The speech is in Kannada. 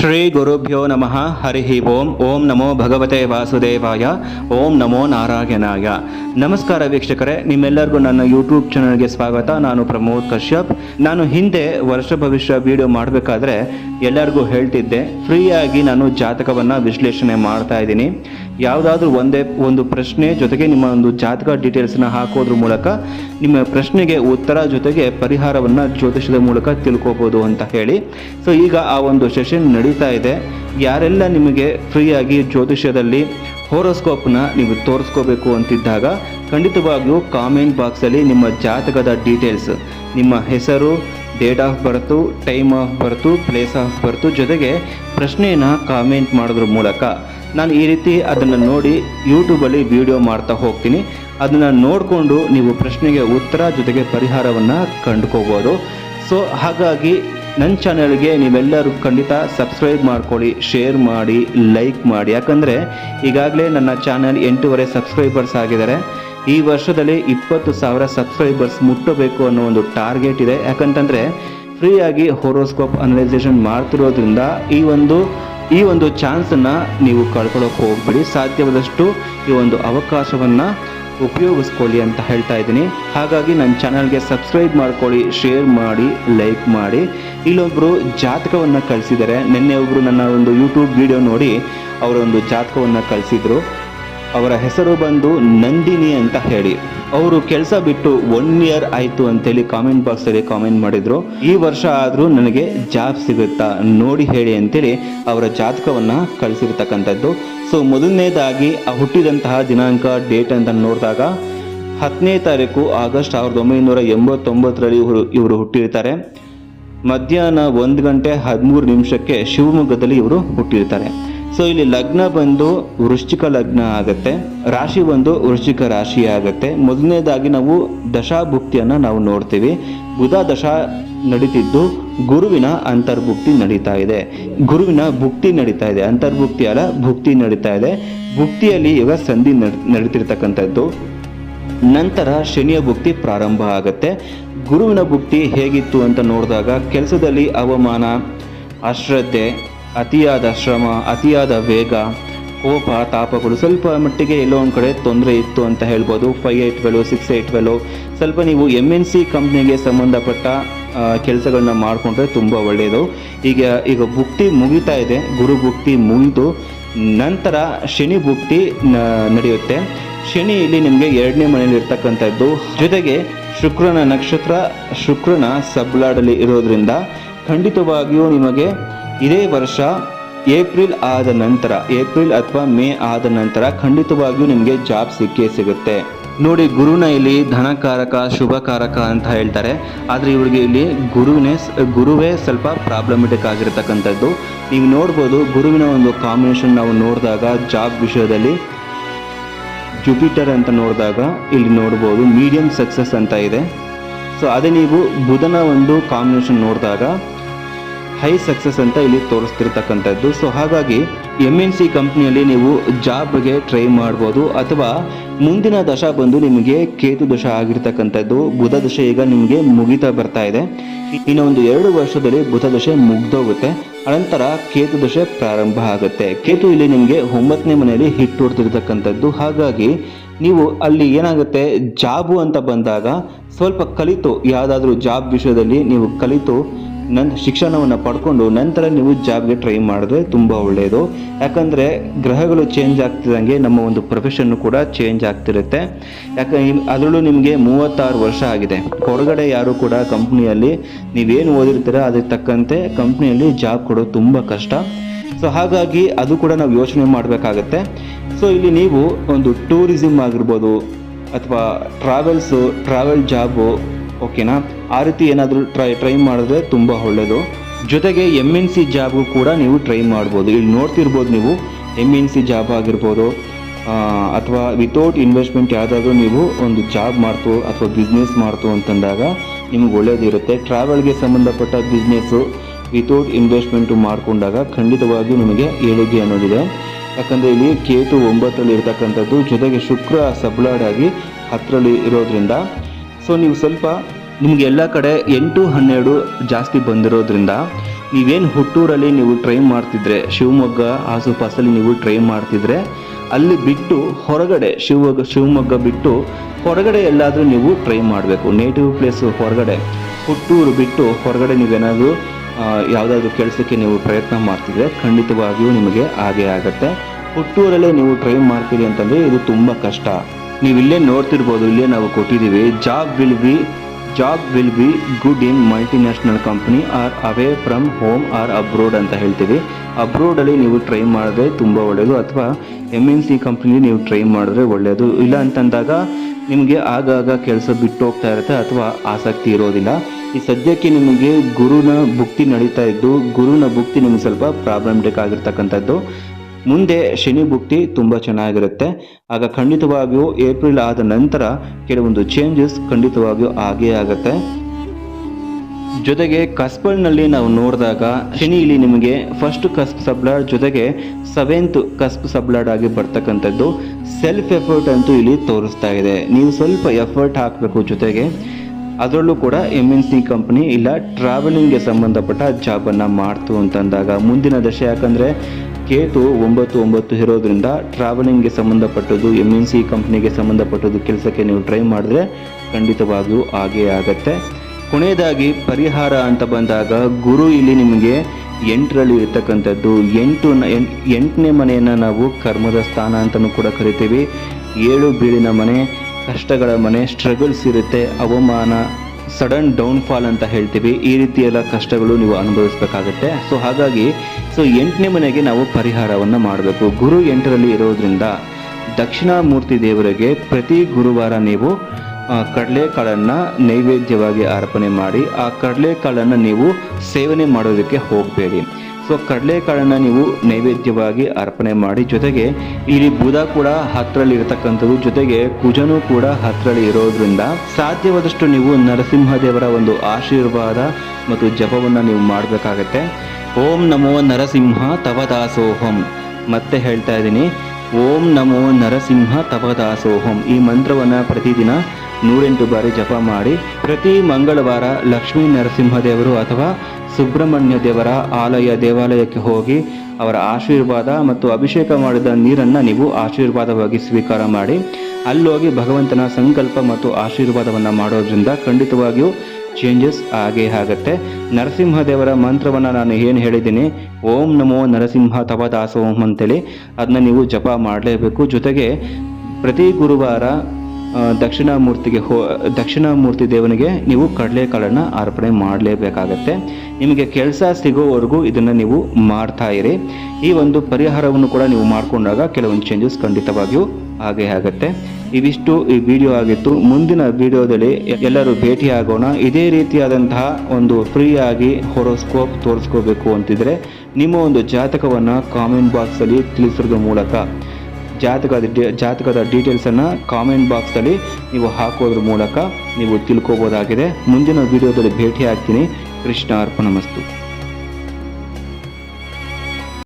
ಶ್ರೀ ಗುರುಭ್ಯೋ ನಮಃ, ಹರಿ ಓಂ ಓಂ ನಮೋ ಭಗವತೆ ವಾಸುದೇವಾಯ, ಓಂ ನಮೋ ನಾರಾಯಣಾಯ. ನಮಸ್ಕಾರ ವೀಕ್ಷಕರೇ, ನಿಮ್ಮೆಲ್ಲರಿಗೂ ನನ್ನ ಯೂಟ್ಯೂಬ್ ಚಾನಲ್ಗೆ ಸ್ವಾಗತ. ನಾನು ಪ್ರಮೋದ್ ಕಶ್ಯಪ್. ನಾನು ಹಿಂದೆ ವರ್ಷ ಭವಿಷ್ಯ ವಿಡಿಯೋ ಮಾಡಬೇಕಾದ್ರೆ ಎಲ್ಲರಿಗೂ ಹೇಳ್ತಿದ್ದೆ. ಫ್ರೀಯಾಗಿ ನಾನು ಜಾತಕವನ್ನು ವಿಶ್ಲೇಷಣೆ ಮಾಡ್ತಾ ಇದ್ದೀನಿ. ಯಾವುದಾದ್ರೂ ಒಂದೇ ಒಂದು ಪ್ರಶ್ನೆ ಜೊತೆಗೆ ನಿಮ್ಮ ಒಂದು ಜಾತಕ ಡೀಟೇಲ್ಸ್ನ ಹಾಕೋದ್ರ ಮೂಲಕ ನಿಮ್ಮ ಪ್ರಶ್ನೆಗೆ ಉತ್ತರ ಜೊತೆಗೆ ಪರಿಹಾರವನ್ನು ಜ್ಯೋತಿಷದ ಮೂಲಕ ತಿಳ್ಕೋಬೋದು ಅಂತ ಹೇಳಿ. ಸೊ ಈಗ ಆ ಒಂದು ಸೆಷನ್ ನಡೀತಾ ಇದೆ. ಯಾರೆಲ್ಲ ನಿಮಗೆ ಫ್ರೀಯಾಗಿ ಜ್ಯೋತಿಷ್ಯದಲ್ಲಿ ಹೋರೋಸ್ಕೋಪ್ನ ನೀವು ತೋರಿಸ್ಕೋಬೇಕು ಅಂತಿದ್ದಾಗ ಖಂಡಿತವಾಗಿಯೂ ಕಾಮೆಂಟ್ ಬಾಕ್ಸಲ್ಲಿ ನಿಮ್ಮ ಜಾತಕದ ಡೀಟೇಲ್ಸ್ ನಿಮ್ಮ ಹೆಸರು date of birth time of birth place of birth ಜೊತೆಗೆ ಪ್ರಶ್ನೆಯನ್ನು ಕಾಮೆಂಟ್ ಮಾಡೋದ್ರ ಮೂಲಕ ನಾನು ಈ ರೀತಿ ಅದನ್ನು ನೋಡಿ ಯೂಟ್ಯೂಬಲ್ಲಿ ವಿಡಿಯೋ ಮಾಡ್ತಾ ಹೋಗ್ತೀನಿ. ಅದನ್ನು ನೋಡಿಕೊಂಡು ನೀವು ಪ್ರಶ್ನೆಗೆ ಉತ್ತರ ಜೊತೆಗೆ ಪರಿಹಾರವನ್ನು ಕಂಡುಕೋಬೋದು. ಸೊ ಹಾಗಾಗಿ ನನ್ನ ಚಾನಲ್ಗೆ ನೀವೆಲ್ಲರೂ ಖಂಡಿತ ಸಬ್ಸ್ಕ್ರೈಬ್ ಮಾಡ್ಕೊಳ್ಳಿ ಶೇರ್ ಮಾಡಿ ಲೈಕ್ ಮಾಡಿ. ಯಾಕಂದರೆ ಈಗಾಗಲೇ ನನ್ನ ಚಾನಲ್ ಎಂಟೂವರೆ ಸಬ್ಸ್ಕ್ರೈಬರ್ಸ್ ಆಗಿದ್ದಾರೆ. ಈ ವರ್ಷದಲ್ಲಿ ಇಪ್ಪತ್ತು ಸಾವಿರ ಸಬ್ಸ್ಕ್ರೈಬರ್ಸ್ ಮುಟ್ಟಬೇಕು ಅನ್ನೋ ಒಂದು ಟಾರ್ಗೆಟ್ ಇದೆ. ಯಾಕಂತಂದರೆ ಫ್ರೀಯಾಗಿ ಹೊರೋಸ್ಕೋಪ್ ಅನಲೈಸೇಷನ್ ಮಾಡ್ತಿರೋದ್ರಿಂದ ಈ ಒಂದು ಈ ಒಂದು ಚಾನ್ಸನ್ನು ನೀವು ಕಳ್ಕೊಳ್ಳೋಕೆ ಹೋಗಬೇಡಿ. ಸಾಧ್ಯವಾದಷ್ಟು ಈ ಒಂದು ಅವಕಾಶವನ್ನು ಉಪಯೋಗಿಸ್ಕೊಳ್ಳಿ ಅಂತ ಹೇಳ್ತಾ ಇದ್ದೀನಿ. ಹಾಗಾಗಿ ನನ್ನ ಚಾನಲ್ಗೆ ಸಬ್ಸ್ಕ್ರೈಬ್ ಮಾಡ್ಕೊಳ್ಳಿ, ಶೇರ್ ಮಾಡಿ, ಲೈಕ್ ಮಾಡಿ. ಇಲ್ಲೊಬ್ಬರು ಜಾತಕವನ್ನು ಕಳಿಸಿದ್ದಾರೆ ನಿನ್ನೆ ಒಬ್ಬರು ನನ್ನ ಒಂದು ಯೂಟ್ಯೂಬ್ ವಿಡಿಯೋ ನೋಡಿ ಅವರ ಒಂದು ಜಾತಕವನ್ನು ಕಳಿಸಿದ್ರು. ಅವರ ಹೆಸರು ಬಂದು ನಂದಿನಿ ಅಂತ ಹೇಳಿ. ಅವರು ಕೆಲಸ ಬಿಟ್ಟು ಒನ್ ಇಯರ್ ಆಯಿತು ಅಂತೇಳಿ ಕಾಮೆಂಟ್ ಬಾಕ್ಸಲ್ಲಿ ಕಾಮೆಂಟ್ ಮಾಡಿದ್ರು. ಈ ವರ್ಷ ಆದರೂ ನನಗೆ ಜಾಬ್ ಸಿಗುತ್ತಾ ನೋಡಿ ಹೇಳಿ ಅಂತೇಳಿ ಅವರ ಜಾತಕವನ್ನು ಕಳಿಸಿರ್ತಕ್ಕಂಥದ್ದು. ಸೊ ಮೊದಲನೇದಾಗಿ ಆ ಹುಟ್ಟಿದಂತಹ ದಿನಾಂಕ ಡೇಟ್ ಅಂತ ನೋಡಿದಾಗ ಹತ್ತನೇ ತಾರೀಕು ಆಗಸ್ಟ್ ಸಾವಿರದ ಒಂಬೈನೂರ ಎಂಬತ್ತೊಂಬತ್ತರಲ್ಲಿ ಇವರು ಇವರು ಹುಟ್ಟಿರ್ತಾರೆ. ಮಧ್ಯಾಹ್ನ ಒಂದು ಗಂಟೆ ಹದಿಮೂರು ನಿಮಿಷಕ್ಕೆ ಶಿವಮೊಗ್ಗದಲ್ಲಿ ಇವರು ಹುಟ್ಟಿರ್ತಾರೆ. ಸೊ ಇಲ್ಲಿ ಲಗ್ನ ಬಂದು ವೃಶ್ಚಿಕ ಲಗ್ನ ಆಗುತ್ತೆ. ರಾಶಿ ಬಂದು ವೃಶ್ಚಿಕ ರಾಶಿ ಆಗುತ್ತೆ. ಮೊದಲನೇದಾಗಿ ನಾವು ದಶಾಭುಕ್ತಿಯನ್ನು ನಾವು ನೋಡ್ತೀವಿ. ಬುಧ ದಶಾ ನಡೀತಿದ್ದು ಗುರುವಿನ ಅಂತರ್ಭುಕ್ತಿ ನಡೀತಾ ಇದೆ. ಗುರುವಿನ ಭುಕ್ತಿ ನಡೀತಾ ಇದೆ. ಅಂತರ್ಭುಕ್ತಿ ಅಲ್ಲ, ಭುಕ್ತಿ ನಡೀತಾ ಇದೆ. ಭುಕ್ತಿಯಲ್ಲಿ ಇವಾಗ ಸಂಧಿ ನಡ್- ನಡೀತಿರ್ತಕ್ಕಂಥದ್ದು. ನಂತರ ಶನಿಯ ಭುಕ್ತಿ ಪ್ರಾರಂಭ ಆಗುತ್ತೆ. ಗುರುವಿನ ಭುಕ್ತಿ ಹೇಗಿತ್ತು ಅಂತ ನೋಡಿದಾಗ ಕೆಲಸದಲ್ಲಿ ಅವಮಾನ, ಅಶ್ರದ್ಧೆ ಅತಿಯಾದ ಶ್ರಮ, ಅತಿಯಾದ ವೇಗ, ಕೋಪ, ತಾಪಗಳು, ಸ್ವಲ್ಪ ಮಟ್ಟಿಗೆ ಎಲ್ಲೋ ಒಂದು ಕಡೆ ತೊಂದರೆ ಇತ್ತು ಅಂತ ಹೇಳ್ಬೋದು. ಫೈ ಏಟ್ಗಳು ಸಿಕ್ಸ್ ಏಟ್ಗಳು ಸ್ವಲ್ಪ ನೀವು ಎಂ ಎನ್ ಸಿ ಕಂಪ್ನಿಗೆ ಸಂಬಂಧಪಟ್ಟ ಕೆಲಸಗಳನ್ನ ಮಾಡಿಕೊಂಡ್ರೆ ತುಂಬ ಒಳ್ಳೆಯದು ಈಗ ಈಗ ಭುಕ್ತಿ ಮುಗಿತಾ ಇದೆ. ಗುರು ಭುಕ್ತಿ ಮುಗಿದು ನಂತರ ಶನಿ ಭುಕ್ತಿ ನಡೆಯುತ್ತೆ. ಶನಿ ಇಲ್ಲಿ ನಿಮಗೆ ಎರಡನೇ ಮನೆಯಲ್ಲಿ ಇರ್ತಕ್ಕಂಥದ್ದು. ಜೊತೆಗೆ ಶುಕ್ರನ ನಕ್ಷತ್ರ, ಶುಕ್ರನ ಸಬ್ಲಾಡಲ್ಲಿ ಇರೋದ್ರಿಂದ ಖಂಡಿತವಾಗಿಯೂ ನಿಮಗೆ ಇದೇ ವರ್ಷ ಏಪ್ರಿಲ್ ಆದ ನಂತರ, ಏಪ್ರಿಲ್ ಅಥವಾ ಮೇ ಆದ ನಂತರ ಖಂಡಿತವಾಗಿಯೂ ನಿಮಗೆ ಜಾಬ್ ಸಿಕ್ಕೇ ಸಿಗುತ್ತೆ. ನೋಡಿ, ಗುರುನ ಇಲ್ಲಿ ಧನಕಾರಕ, ಶುಭಕಾರಕ ಅಂತ ಹೇಳ್ತಾರೆ. ಆದರೆ ಇವರಿಗೆ ಇಲ್ಲಿ ಗುರುವಿನೇ ಗುರುವೇ ಸ್ವಲ್ಪ ಪ್ರಾಬ್ಲಮೆಟಿಕ್ ಆಗಿರತಕ್ಕಂಥದ್ದು. ನೀವು ನೋಡ್ಬೋದು, ಗುರುವಿನ ಒಂದು ಕಾಂಬಿನೇಷನ್ ನಾವು ನೋಡಿದಾಗ ಜಾಬ್ ವಿಷಯದಲ್ಲಿ ಜುಪಿಟರ್ ಅಂತ ನೋಡಿದಾಗ ಇಲ್ಲಿ ನೋಡ್ಬೋದು ಮೀಡಿಯಂ ಸಕ್ಸಸ್ ಅಂತ ಇದೆ. ಸೊ ಅದೇ ನೀವು ಬುಧನ ಒಂದು ಕಾಂಬಿನೇಷನ್ ನೋಡಿದಾಗ ಹೈ ಸಕ್ಸಸ್ ಅಂತ ಇಲ್ಲಿ ತೋರಿಸ್ತಿರ್ತಕ್ಕಂಥದ್ದು. ಸೊ ಹಾಗಾಗಿ ಎಂ ಎನ್ ಸಿ ಕಂಪ್ನಿಯಲ್ಲಿ ನೀವು ಜಾಬ್ಗೆ ಟ್ರೈ ಮಾಡ್ಬೋದು. ಅಥವಾ ಮುಂದಿನ ದಶ ಬಂದು ನಿಮಗೆ ಕೇತು ದಶ ಆಗಿರ್ತಕ್ಕಂಥದ್ದು. ಬುಧ ದಶೆ ಈಗ ನಿಮಗೆ ಮುಗಿತಾ ಬರ್ತಾ ಇದೆ. ಇನ್ನು ಒಂದು ಎರಡು ವರ್ಷದಲ್ಲಿ ಬುಧ ದಶೆ ಮುಗ್ದೋಗುತ್ತೆ. ಅನಂತರ ಕೇತು ದಶೆ ಪ್ರಾರಂಭ ಆಗುತ್ತೆ. ಕೇತು ಇಲ್ಲಿ ನಿಮಗೆ ಒಂಬತ್ತನೇ ಮನೆಯಲ್ಲಿ ಹಿಟ್ಟು ಹೊಡ್ತಿರ್ತಕ್ಕಂಥದ್ದು ಹಾಗಾಗಿ ನೀವು ಅಲ್ಲಿ ಏನಾಗುತ್ತೆ? ಜಾಬು ಅಂತ ಬಂದಾಗ ಸ್ವಲ್ಪ ಕಲಿತು, ಯಾವುದಾದ್ರೂ ಜಾಬ್ ವಿಷಯದಲ್ಲಿ ನೀವು ಕಲಿತು ನನ್ನ ಶಿಕ್ಷಣವನ್ನು ಪಡ್ಕೊಂಡು ನಂತರ ನೀವು ಜಾಬ್ಗೆ ಟ್ರೈ ಮಾಡಿದ್ರೆ ತುಂಬ ಒಳ್ಳೆಯದು ಯಾಕಂದರೆ ಗ್ರಹಗಳು ಚೇಂಜ್ ಆಗ್ತಿದ್ದಂಗೆ ನಮ್ಮ ಒಂದು ಪ್ರೊಫೆಷನ್ನು ಕೂಡ ಚೇಂಜ್ ಆಗ್ತಿರುತ್ತೆ. ಯಾಕೆ ಅದರಲ್ಲೂ ನಿಮಗೆ ಮೂವತ್ತಾರು ವರ್ಷ ಆಗಿದೆ. ಹೊರಗಡೆ ಯಾರು ಕೂಡ ಕಂಪ್ನಿಯಲ್ಲಿ ನೀವೇನು ಓದಿರ್ತೀರ ಅದಕ್ಕೆ ತಕ್ಕಂತೆ ಕಂಪ್ನಿಯಲ್ಲಿ ಜಾಬ್ ಕೊಡೋದು ತುಂಬ ಕಷ್ಟ. ಸೊ ಹಾಗಾಗಿ ಅದು ಕೂಡ ನಾವು ಯೋಚನೆ ಮಾಡಬೇಕಾಗತ್ತೆ. ಸೊ ಇಲ್ಲಿ ನೀವು ಒಂದು ಟೂರಿಸಮ್ ಆಗಿರ್ಬೋದು ಅಥವಾ ಟ್ರಾವೆಲ್ಸು ಟ್ರಾವೆಲ್ ಜಾಬು ಓಕೆನಾ ಆ ರೀತಿ ಏನಾದರೂ ಟ್ರೈ ಟ್ರೈ ಮಾಡಿದ್ರೆ ತುಂಬ ಒಳ್ಳೆಯದು ಜೊತೆಗೆ ಎಂ ಎನ್ ಸಿ ಜಾಬ್ಗೂ ಕೂಡ ನೀವು ಟ್ರೈ ಮಾಡ್ಬೋದು. ಇಲ್ಲಿ ನೋಡ್ತಿರ್ಬೋದು ನೀವು ಎಂ ಎನ್ ಸಿ ಜಾಬ್ ಆಗಿರ್ಬೋದು ಅಥವಾ ವಿತೌಟ್ ಇನ್ವೆಸ್ಟ್ಮೆಂಟ್ ಯಾವುದಾದ್ರೂ ನೀವು ಒಂದು ಜಾಬ್ ಮಾಡ್ತು ಅಥವಾ ಬಿಸ್ನೆಸ್ ಮಾಡ್ತು ಅಂತಂದಾಗ ನಿಮ್ಗೆ ಒಳ್ಳೇದಿರುತ್ತೆ. ಟ್ರಾವೆಲ್ಗೆ ಸಂಬಂಧಪಟ್ಟ ಬಿಸ್ನೆಸ್ಸು ವಿತೌಟ್ ಇನ್ವೆಸ್ಟ್ಮೆಂಟು ಮಾಡಿಕೊಂಡಾಗ ಖಂಡಿತವಾಗಿಯೂ ನಿಮಗೆ ಏಳಿಗೆ ಅನ್ನೋದಿದೆ. ಯಾಕಂದರೆ ಇಲ್ಲಿ ಕೇತು ಒಂಬತ್ತರಲ್ಲಿ ಇರತಕ್ಕಂಥದ್ದು, ಜೊತೆಗೆ ಶುಕ್ರ ಸಬ್ಲಾಡಾಗಿ ಹತ್ತರಲ್ಲಿ ಇರೋದ್ರಿಂದ ಸೊ ನೀವು ಸ್ವಲ್ಪ ನಿಮಗೆ ಎಲ್ಲ ಕಡೆ ಎಂಟು ಹನ್ನೆರಡು ಜಾಸ್ತಿ ಬಂದಿರೋದ್ರಿಂದ ನೀವೇನು ಹುಟ್ಟೂರಲ್ಲಿ ನೀವು ಟ್ರೈ ಮಾಡ್ತಿದ್ರೆ, ಶಿವಮೊಗ್ಗ, ಆಸುಪಾಸಲ್ಲಿ ನೀವು ಟ್ರೈ ಮಾಡ್ತಿದ್ರೆ, ಅಲ್ಲಿ ಬಿಟ್ಟು ಹೊರಗಡೆ ಶಿವಮೊಗ್ಗ ಶಿವಮೊಗ್ಗ ಬಿಟ್ಟು ಹೊರಗಡೆ ಎಲ್ಲಾದರೂ ನೀವು ಟ್ರೈ ಮಾಡಬೇಕು. ನೇಟಿವ್ ಪ್ಲೇಸು ಹೊರಗಡೆ, ಹುಟ್ಟೂರು ಬಿಟ್ಟು ಹೊರಗಡೆ ನೀವೇನಾದರೂ ಯಾವುದಾದ್ರೂ ಕೆಲಸಕ್ಕೆ ನೀವು ಪ್ರಯತ್ನ ಮಾಡ್ತಿದ್ರೆ ಖಂಡಿತವಾಗಿಯೂ ನಿಮಗೆ ಹಾಗೆ ಆಗುತ್ತೆ. ಹುಟ್ಟೂರಲ್ಲೇ ನೀವು ಟ್ರೈ ಮಾಡ್ತೀರಿ ಅಂತಂದರೆ ಇದು ತುಂಬ ಕಷ್ಟ. ನೀವು ಇಲ್ಲೇ ನೋಡ್ತಿರ್ಬೋದು, ಇಲ್ಲೇ ನಾವು ಕೊಟ್ಟಿದ್ದೀವಿ. Job will be job will be good in multinational company or away from home or abroad ಅಂತ ಹೇಳ್ತೀವಿ. ಅಬ್ರೋಡಲ್ಲಿ ನೀವು ಟ್ರೈ ಮಾಡಿದ್ರೆ ತುಂಬ ಒಳ್ಳೆಯದು ಅಥವಾ ಎಂ ಎನ್ ಸಿ ಕಂಪ್ನಿಲಿ ನೀವು ಟ್ರೈ ಮಾಡಿದ್ರೆ ಒಳ್ಳೆಯದು ಇಲ್ಲ ಅಂತಂದಾಗ ನಿಮಗೆ ಆಗಾಗ ಕೆಲಸ ಬಿಟ್ಟು ಹೋಗ್ತಾ ಇರುತ್ತೆ, ಅಥವಾ ಆಸಕ್ತಿ ಇರೋದಿಲ್ಲ. ಈ ಸದ್ಯಕ್ಕೆ ನಿಮಗೆ ಗುರುನ ಭುಕ್ತಿ ನಡೀತಾ ಇದ್ದು, ಗುರುನ ಭುಕ್ತಿ ನಿಮಗೆ ಸ್ವಲ್ಪ ಪ್ರಾಬ್ಲಮ್ಟಿಕ್ ಆಗಿರ್ತಕ್ಕಂಥದ್ದು. ಮುಂದೆ ಶನಿ ಭುಕ್ತಿ ತುಂಬ ಚೆನ್ನಾಗಿರುತ್ತೆ. ಆಗ ಖಂಡಿತವಾಗಿಯೂ ಏಪ್ರಿಲ್ ಆದ ನಂತರ ಕೆಲವೊಂದು ಚೇಂಜಸ್ ಖಂಡಿತವಾಗಿಯೂ ಆಗೇ ಆಗುತ್ತೆ. ಜೊತೆಗೆ ಕಸ್ಬಲ್ನಲ್ಲಿ ನಾವು ನೋಡಿದಾಗ ಶನಿ ಇಲ್ಲಿ ನಿಮಗೆ ಫಸ್ಟ್ ಕಸ್ಬ್ ಸಬ್ಲಾಡ್ ಜೊತೆಗೆ ಸೆವೆಂತ್ ಕಸ್ಬ್ ಸಬ್ಲಾಡ್ ಆಗಿ ಬರ್ತಕ್ಕಂಥದ್ದು. ಸೆಲ್ಫ್ ಎಫರ್ಟ್ ಅಂತೂ ಇಲ್ಲಿ ತೋರಿಸ್ತಾ ಇದೆ. ನೀವು ಸ್ವಲ್ಪ ಎಫರ್ಟ್ ಹಾಕಬೇಕು ಜೊತೆಗೆ. ಅದರಲ್ಲೂ ಕೂಡ ಎಂ ಎನ್ ಸಿ ಕಂಪ್ನಿ ಇಲ್ಲ ಟ್ರಾವೆಲಿಂಗ್ಗೆ ಸಂಬಂಧಪಟ್ಟ ಜಾಬನ್ನು ಮಾಡ್ತು ಅಂತಂದಾಗ ಮುಂದಿನ ದಶೆ ಯಾಕಂದರೆ ಕೇತು ಒಂಬತ್ತು ಒಂಬತ್ತು ಇರೋದ್ರಿಂದ ಟ್ರಾವೆಲಿಂಗ್ಗೆ ಸಂಬಂಧಪಟ್ಟದ್ದು ಎಂ ಎನ್ ಸಿ ಕಂಪ್ನಿಗೆ ಸಂಬಂಧಪಟ್ಟದ್ದು ಕೆಲಸಕ್ಕೆ ನೀವು ಟ್ರೈ ಮಾಡಿದ್ರೆ ಖಂಡಿತವಾಗಿಯೂ ಹಾಗೇ ಆಗತ್ತೆ. ಕೊನೆಯದಾಗಿ ಪರಿಹಾರ ಅಂತ ಬಂದಾಗ ಗುರು ಇಲ್ಲಿ ನಿಮಗೆ ಎಂಟರಲ್ಲಿ ಇರ್ತಕ್ಕಂಥದ್ದು. ಎಂಟು ಎಂಟ್- ಎಂಟನೇ ಮನೆಯನ್ನು ನಾವು ಕರ್ಮದ ಸ್ಥಾನ ಅಂತಲೂ ಕೂಡ ಕರಿತೀವಿ. ಏಳು ಬೀಳಿನ ಮನೆ, ಕಷ್ಟಗಳ ಮನೆ ಸ್ಟ್ರಗಲ್ಸ್ ಇರುತ್ತೆ, ಅವಮಾನ ಸಡನ್ ಡೌನ್ಫಾಲ್ ಅಂತ ಹೇಳ್ತೀವಿ. ಈ ರೀತಿಯೆಲ್ಲ ಕಷ್ಟಗಳು ನೀವು ಅನುಭವಿಸ್ಬೇಕಾಗತ್ತೆ. ಸೊ ಹಾಗಾಗಿ ಸೊ ಎಂಟನೇ ಮನೆಗೆ ನಾವು ಪರಿಹಾರವನ್ನು ಮಾಡಬೇಕು. ಗುರು ಎಂಟರಲ್ಲಿ ಇರೋದ್ರಿಂದ ದಕ್ಷಿಣಾಮೂರ್ತಿ ದೇವರಿಗೆ ಪ್ರತಿ ಗುರುವಾರ ನೀವು ಕಡಲೆಕಾಳನ್ನು ನೈವೇದ್ಯವಾಗಿ ಅರ್ಪಣೆ ಮಾಡಿ, ಆ ಕಡಲೆಕಾಳನ್ನು ನೀವು ಸೇವನೆ ಮಾಡೋದಕ್ಕೆ ಹೋಗಬೇಡಿ. ಸೊ ಕಡಲೆಕಾಳನ್ನು ನೀವು ನೈವೇದ್ಯವಾಗಿ ಅರ್ಪಣೆ ಮಾಡಿ, ಜೊತೆಗೆ ಇಲ್ಲಿ ಬುಧ ಕೂಡ ಹತ್ತರಲ್ಲಿ ಇರತಕ್ಕಂಥದ್ದು ಜೊತೆಗೆ ಕುಜನೂ ಕೂಡ ಹತ್ತರಲ್ಲಿ ಇರೋದ್ರಿಂದ ಸಾಧ್ಯವಾದಷ್ಟು ನೀವು ನರಸಿಂಹದೇವರ ಒಂದು ಆಶೀರ್ವಾದ ಮತ್ತು ಜಪವನ್ನು ನೀವು ಮಾಡಬೇಕಾಗತ್ತೆ. ಓಂ ನಮೋ ನರಸಿಂಹ ತವದಾಸೋಹಂ. ಮತ್ತೆ ಹೇಳ್ತಾ ಇದ್ದೀನಿ, ಓಂ ನಮೋ ನರಸಿಂಹ ತಪದಾಸೋಹಂ ಈ ಮಂತ್ರವನ್ನು ಪ್ರತಿದಿನ ನೂರೆಂಟು ಬಾರಿ ಜಪ ಮಾಡಿ, ಪ್ರತಿ ಮಂಗಳವಾರ ಲಕ್ಷ್ಮೀ ನರಸಿಂಹದೇವರು ಅಥವಾ ಸುಬ್ರಹ್ಮಣ್ಯ ದೇವರ ಆಲಯ ದೇವಾಲಯಕ್ಕೆ ಹೋಗಿ ಅವರ ಆಶೀರ್ವಾದ ಮತ್ತು ಅಭಿಷೇಕ ಮಾಡಿದ ನೀರನ್ನು ನೀವು ಆಶೀರ್ವಾದವಾಗಿ ಸ್ವೀಕಾರ ಮಾಡಿ, ಅಲ್ಲೋಗಿ ಭಗವಂತನ ಸಂಕಲ್ಪ ಮತ್ತು ಆಶೀರ್ವಾದವನ್ನು ಮಾಡೋದ್ರಿಂದ ಖಂಡಿತವಾಗಿಯೂ ಚೇಂಜಸ್ ಆಗೇ ಆಗುತ್ತೆ. ನರಸಿಂಹದೇವರ ಮಂತ್ರವನ್ನು ನಾನು ಏನು ಹೇಳಿದ್ದೀನಿ, ಓಂ ನಮೋ ನರಸಿಂಹ ತಪದಾಸೋಂ ಅಂತೇಳಿ. ಅದನ್ನ ನೀವು ಜಪ ಮಾಡಲೇಬೇಕು. ಜೊತೆಗೆ ಪ್ರತಿ ಗುರುವಾರ ದಕ್ಷಿಣಾಮೂರ್ತಿಗೆ ಹೋ, ದಕ್ಷಿಣಾಮೂರ್ತಿ ದೇವನಿಗೆ ನೀವು ಕಡಲೆಕಾಳನ್ನು ಅರ್ಪಣೆ ಮಾಡಲೇಬೇಕಾಗತ್ತೆ. ನಿಮಗೆ ಕೆಲಸ ಸಿಗೋವರೆಗೂ ಇದನ್ನು ನೀವು ಮಾಡ್ತಾ ಇರಿ. ಈ ಒಂದು ಪರಿಹಾರವನ್ನು ಕೂಡ ನೀವು ಮಾಡಿಕೊಂಡಾಗ ಕೆಲವೊಂದು ಚೇಂಜಸ್ ಖಂಡಿತವಾಗಿಯೂ ಹಾಗೆ ಆಗುತ್ತೆ. ಇವಿಷ್ಟು ಈ ವಿಡಿಯೋ ಆಗಿತ್ತು. ಮುಂದಿನ ವಿಡಿಯೋದಲ್ಲಿ ಎಲ್ಲರೂ ಭೇಟಿ ಆಗೋಣ ಇದೇ ರೀತಿಯಾದಂತಹ ಒಂದು ಫ್ರೀಯಾಗಿ ಹೊರೋಸ್ಕೋಪ್ ತೋರಿಸ್ಕೋಬೇಕು ಅಂತಿದ್ರೆ ನಿಮ್ಮ ಒಂದು ಜಾತಕವನ್ನು ಕಾಮೆಂಟ್ ಬಾಕ್ಸಲ್ಲಿ ತಿಳಿಸೋದ್ರ ಮೂಲಕ ಜಾತಕದ ಜಾತಕದ ಡೀಟೇಲ್ಸನ್ನು ಕಾಮೆಂಟ್ ಬಾಕ್ಸಲ್ಲಿ ನೀವು ಹಾಕೋದ್ರ ಮೂಲಕ ನೀವು ತಿಳ್ಕೋಬೋದಾಗಿದೆ. ಮುಂದಿನ ವಿಡಿಯೋದಲ್ಲಿ ಭೇಟಿ ಆಗ್ತೀನಿ ಕೃಷ್ಣ ಅರ್ಪಣ